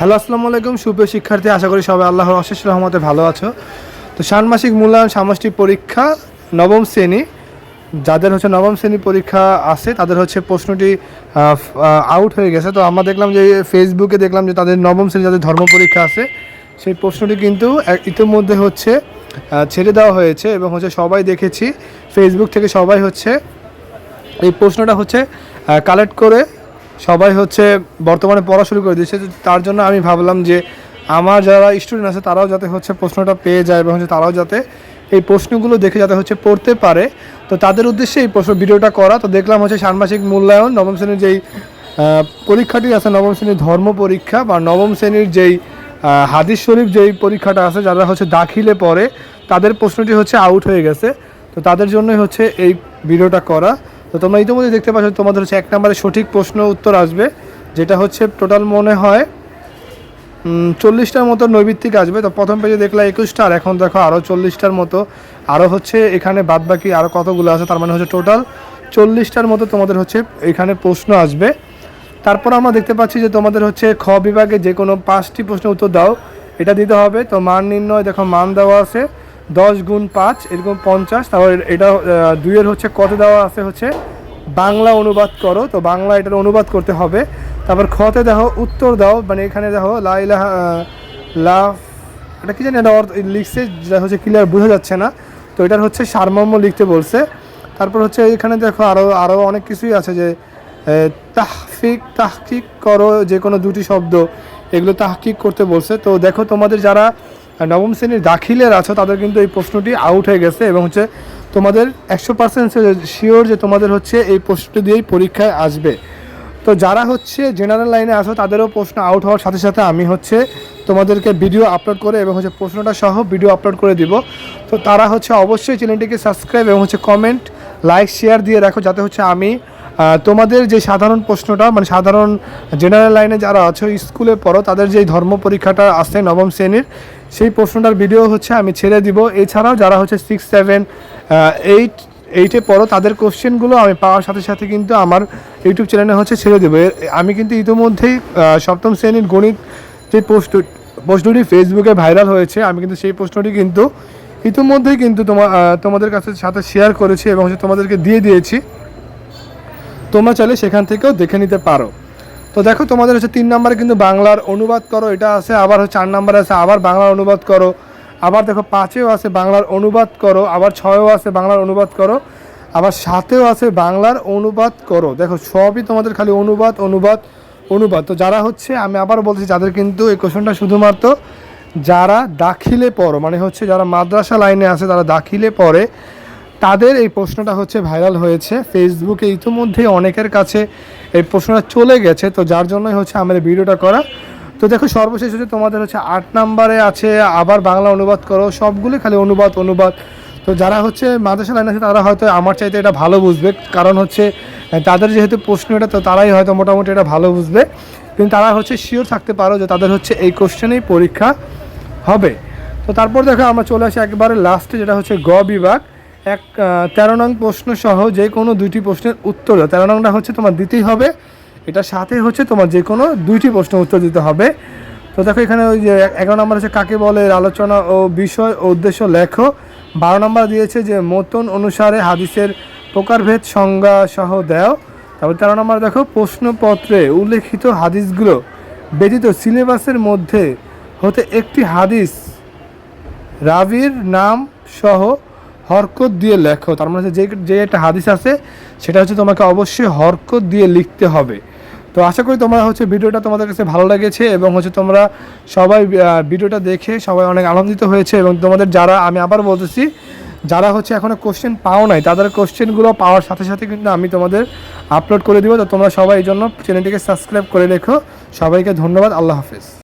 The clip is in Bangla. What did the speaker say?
হ্যালো, আসসালামু আলাইকুম। সুপ্রিয় শিক্ষার্থী, আশা করি সবাই আল্লাহর অশেষ রহমতে ভালো আছো। তো ষান্মাসিক মূল্যায়ন সামষ্টিক পরীক্ষা নবম শ্রেণি, যাদের হচ্ছে নবম শ্রেণি পরীক্ষা আছে, তাদের হচ্ছে প্রশ্নটি আউট হয়ে গেছে। তো আমরা দেখলাম যে ফেসবুকে দেখলাম যে তাদের নবম শ্রেণি যাদের ধর্ম পরীক্ষা আছে, সেই প্রশ্নটি কিন্তু ইতিমধ্যে হচ্ছে ছেড়ে দেওয়া হয়েছে এবং হচ্ছে সবাই দেখেছি। ফেসবুক থেকে সবাই হচ্ছে, এই প্রশ্নটা হচ্ছে কালেক্ট করে সবাই হচ্ছে বর্তমানে পড়া শুরু করে দিয়েছে, তার জন্য আমি ভাবলাম যে আমার যারা স্টুডেন্ট আছে, তারাও যাতে হচ্ছে প্রশ্নটা পেয়ে যায় এবং হচ্ছে তারাও যাতে এই প্রশ্নগুলো দেখে যাতে হচ্ছে পড়তে পারে। তো তাদের উদ্দেশ্যে এই প্রশ্ন, ভিডিওটা করা। তো দেখলাম হচ্ছে ষান্মাসিক মূল্যায়ন, নবম শ্রেণির যেই পরীক্ষাটি আছে, নবম শ্রেণির ধর্ম পরীক্ষা বা নবম শ্রেণির যেই হাদিস শরীফ যেই পরীক্ষাটা আছে, যারা হচ্ছে দাখিলে পড়ে, তাদের প্রশ্নটি হচ্ছে আউট হয়ে গেছে। তো তাদের জন্যই হচ্ছে এই ভিডিওটা করা। তো তোমরা ইতিমধ্যে দেখতে পাচ্ছ, তোমাদের হচ্ছে এক নম্বরে সঠিক প্রশ্ন উত্তর আসবে, যেটা হচ্ছে টোটাল মনে হয় চল্লিশটার মতো নৈবিত্তিক আসবে। তো প্রথম পেজে দেখলে একুশটা, আর এখন দেখো আরও চল্লিশটার মতো। আরও হচ্ছে এখানে বাদবাকি আরও কতগুলো আছে, তার মানে হচ্ছে টোটাল চল্লিশটার মতো তোমাদের হচ্ছে এখানে প্রশ্ন আসবে। তারপর আমরা দেখতে পাচ্ছি যে তোমাদের হচ্ছে খ বিভাগে যে কোনো পাঁচটি প্রশ্নের উত্তর দাও, এটা দিতে হবে। তো মান নির্ণয়, দেখো মান দেওয়া আছে। দশ গুণ পাঁচ, এরকম পঞ্চাশ। তারপর এটা দুইয়ের হচ্ছে কত দেওয়া আছে হচ্ছে বাংলা অনুবাদ করো। তো বাংলা এটার অনুবাদ করতে হবে। তারপর খতে দেখো, উত্তর দাও। মানে এখানে দেখো, লা ইলাহা, লা এটা কি জানি, এটা অর্থ লিখছে যেটা হচ্ছে ক্লিয়ার বোঝা যাচ্ছে না। তো এটার হচ্ছে সারমর্ম লিখতে বলছে। তারপর হচ্ছে এখানে দেখো আরও আরও অনেক কিছুই আছে যে তাহফিক, তাহকিক করো যে কোনো দুটি শব্দ। এগুলো তাহকিক করতে বলছে। তো দেখো তোমাদের যারা নবম শ্রেণির দাখিলের আছো, তাদের কিন্তু এই প্রশ্নটি আউট হয়ে গেছে এবং হচ্ছে তোমাদের একশো পার্সেন্ট শিওর যে তোমাদের হচ্ছে এই প্রশ্নটি দিয়েই পরীক্ষায় আসবে। তো যারা হচ্ছে জেনারেল লাইনে আসো তাদেরও প্রশ্ন আউট হওয়ার সাথে সাথে আমি হচ্ছে তোমাদেরকে ভিডিও আপলোড করে এবং হচ্ছে প্রশ্নটা সহ ভিডিও আপলোড করে দিব। তো তারা হচ্ছে অবশ্যই চ্যানেলটিকে সাবস্ক্রাইব এবং হচ্ছে কমেন্ট লাইক শেয়ার দিয়ে রাখো, যাতে হচ্ছে আমি তোমাদের যে সাধারণ প্রশ্নটা মানে সাধারণ জেনারেল লাইনে যারা আছো স্কুলে পড়ো, তাদের যে ধর্ম পরীক্ষাটা আসছে নবম শ্রেণির, সেই প্রশ্নটার ভিডিও হচ্ছে আমি ছেড়ে দিব। এছাড়াও যারা হচ্ছে সিক্স সেভেন এইট এইটে পড়ো, তাদের কোশ্চেনগুলো আমি পাওয়ার সাথে সাথে কিন্তু আমার ইউটিউব চ্যানেলে হচ্ছে ছেড়ে দেবো। আমি কিন্তু ইতিমধ্যেই সপ্তম শ্রেণির গণিত যে পোস্ট প্রশ্নটি ফেসবুকে ভাইরাল হয়েছে, আমি কিন্তু সেই প্রশ্নটি কিন্তু ইতিমধ্যেই কিন্তু তোমার তোমাদের কাছে সাথে শেয়ার করেছি এবং হচ্ছে তোমাদেরকে দিয়ে দিয়েছি। তোমরা চাইলে সেখান থেকেও দেখে নিতে পারো। তো দেখো, তোমাদের হচ্ছে তিন নম্বরে কিন্তু বাংলার অনুবাদ করো, এটা আছে। আবার হচ্ছে চার নম্বরে আছে, আবার বাংলার অনুবাদ করো। আবার দেখো, পাঁচেও আছে, বাংলার অনুবাদ করো। আবার ছয়েও আছে, বাংলার অনুবাদ করো। আবার সাতেও আছে, বাংলার অনুবাদ করো। দেখো, সবই তোমাদের খালি অনুবাদ অনুবাদ অনুবাদ। তো যারা হচ্ছে, আমি আবার বলছি, যাদের কিন্তু এই কোশ্চেনটা শুধুমাত্র যারা দাখিলে পড়ো মানে হচ্ছে যারা মাদ্রাসা লাইনে আছে, তারা দাখিলে পড়ে তাদের এই প্রশ্নটা হচ্ছে ভাইরাল হয়েছে। ফেসবুকে ইতিমধ্যেই অনেকের কাছে এই প্রশ্নটা চলে গেছে। তো যার জন্যই হচ্ছে আমার ভিডিওটা করা। তো দেখো সর্বশেষ হচ্ছে তোমাদের হচ্ছে আট নাম্বারে আছে, আবার বাংলা অনুবাদ করো। সবগুলো খালি অনুবাদ অনুবাদ। তো যারা হচ্ছে মাদ্রাসা লাইন আছে, তারা হয়তো আমার চাইতে এটা ভালো বুঝবে। কারণ হচ্ছে তাদের যেহেতু প্রশ্ন এটা, তো তারাই হয়তো মোটামুটি এটা ভালো বুঝবে। কিন্তু তারা হচ্ছে শিওর থাকতে পারো যে তাদের হচ্ছে এই কোশ্চেনেই পরীক্ষা হবে। তো তারপর দেখো আমরা চলে আসি একবারে লাস্টে যেটা হচ্ছে গ বিভাগ। এক তেরো নং প্রশ্ন সহ যে কোনো দুইটি প্রশ্নের উত্তর তেরো নংটা হচ্ছে তোমার দিতেই হবে। এটা সাথে হচ্ছে তোমার যে কোনো দুইটি প্রশ্ন উত্তর দিতে হবে। তো দেখো এখানে ওই যে এগারো নম্বর হচ্ছে কাকে বলে আলোচনা ও বিষয় ও উদ্দেশ্য লেখো। বারো নম্বর দিয়েছে যে মতন অনুসারে হাদিসের প্রকারভেদ সংজ্ঞা সহ দেও। তারপর তেরো নম্বর দেখো, প্রশ্নপত্রে উল্লেখিত হাদিসগুলো ব্যতীত সিলেবাসের মধ্যে হতে একটি হাদিস রাবির নাম সহ হরকত দিয়ে লেখো। তার মানে যে যে একটা হাদিস আছে, সেটা হচ্ছে তোমাকে অবশ্যই হরকত দিয়ে লিখতে হবে। তো আশা করি তোমরা হচ্ছে ভিডিওটা তোমাদের কাছে ভালো লেগেছে এবং হচ্ছে তোমরা সবাই ভিডিওটা দেখে সবাই অনেক আনন্দিত হয়েছে এবং তোমাদের যারা, আমি আবার বলতেছি, যারা হচ্ছে এখনও কোশ্চেন পাও নাই, তাদের কোশ্চেনগুলো পাওয়ার সাথে সাথে কিন্তু আমি তোমাদের আপলোড করে দিব। তো তোমরা সবাই এই জন্য চ্যানেলটিকে সাবস্ক্রাইব করে রেখো। সবাইকে ধন্যবাদ। আল্লাহ হাফেজ।